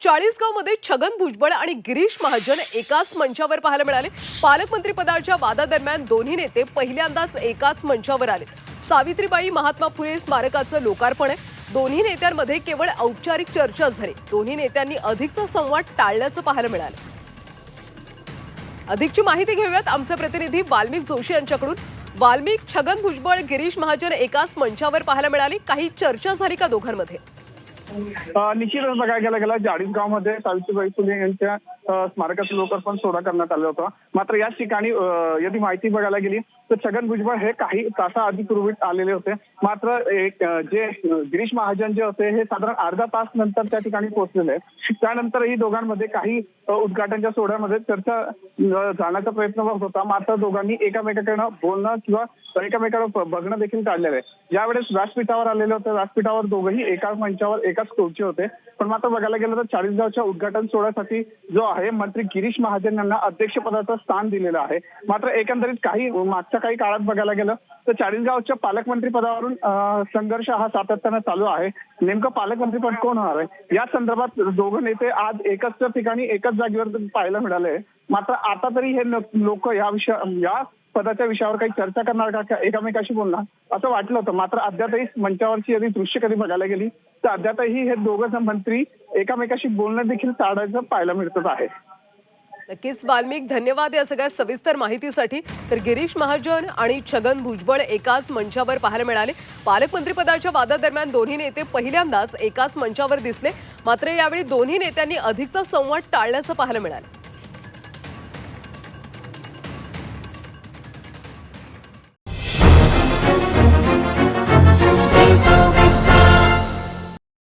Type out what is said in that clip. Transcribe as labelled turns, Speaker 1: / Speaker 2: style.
Speaker 1: चाळीसगावमध्ये छगन भुजबळ आणि गिरीश महाजन एकाच मंचावर पाहायला मिळाले. पालकमंत्रीपदाच्या वादादरम्यान दोन्ही नेते पहिल्यांदाच एकाच मंचावर आले. सावित्रीबाई महात्मा फुले स्मारकाचं लोकार्पण आहे. दोन्ही नेत्यांमध्ये केवळ औपचारिक चर्चा झाली. दोन्ही नेत्यांनी अधिकचा संवाद टाळल्याचं पाहायला मिळालं. अधिकची माहिती घेऊयात आमचे प्रतिनिधी वाल्मिक जोशी यांच्याकडून. वाल्मिक छगन भुजबळ गिरीश महाजन एकाच मंचावर पाहायला मिळाली. काही चर्चा झाली का दोघांमध्ये?
Speaker 2: अ, निश्चितच बघायला गेला गेला चाळीसगावमध्ये सावित्रीबाई फुले यांच्या स्मारकाचं लोकार्पण सोहळा करण्यात आला होता. मात्र याच ठिकाणी यदि माहिती बघायला गेली तर छगन भुजबळ हे काही तासाआधी पूर्वीच आलेले होते. मात्र एक जे गिरीश महाजन जे होते हे साधारण अर्धा तास नंतर त्या ठिकाणी पोहोचलेले आहेत. त्यानंतरही दोघांमध्ये काही उद्घाटनच्या सोहळ्यामध्ये चर्चा जाण्याचा प्रयत्न होत होता. मात्र दोघांनी एकामेकाकडनं बोलणं किंवा एकामेकाला बघणं देखील काढलेलं आहे. यावेळेस व्यासपीठावर आलेले होते. व्यासपीठावर दोघंही एकाच मंचावर एकाच खुर्ची होते. पण मात्र बघायला गेलं तर चाळीसगावच्या उद्घाटन सोहळ्यासाठी जो आहे मंत्री गिरीश महाजन यांना अध्यक्षपदाचं स्थान दिलेलं आहे. मात्र एकंदरीत काही मागच्या काही काळात बघायला गेलं तर चाळीसगावच्या पालकमंत्री पदावरून संघर्ष हा सातत्यानं चालू आहे. नेमकं पालकमंत्री पद कोण होणार आहे? या संदर्भात दोघं नेते आज एकाच ठिकाणी एकाच जागेवर पाहायला मिळाले. मात्र आता तरी हे लोक या विषय या पदाच्या विषयावर काही चर्चा करणार का? एकामेकाशी एकमेकाशी बोलणार? असं वाटलं होतं. मात्र अद्यापही मंचावरची यदि दृश्य कधी बघायला गेली तर अद्यापही हे दोघं मंत्री एकामेकाशी बोलणं देखील टाळायचं पाहायला मिळतच आहे.
Speaker 1: नक्कीच वाल्मिक धन्यवाद या सगळ्या सविस्तर माहितीसाठी. तर गिरीश महाजन आणि छगन भुजबळ एकाच मंचावर पाहायला मिळाले. पालकमंत्रीपदाच्या वादादरम्यान दोन्ही नेते पहिल्यांदाच एकाच मंचावर दिसले. मात्र यावेळी दोन्ही नेत्यांनी अधिकचा संवाद टाळल्याचं पाहायला मिळालं.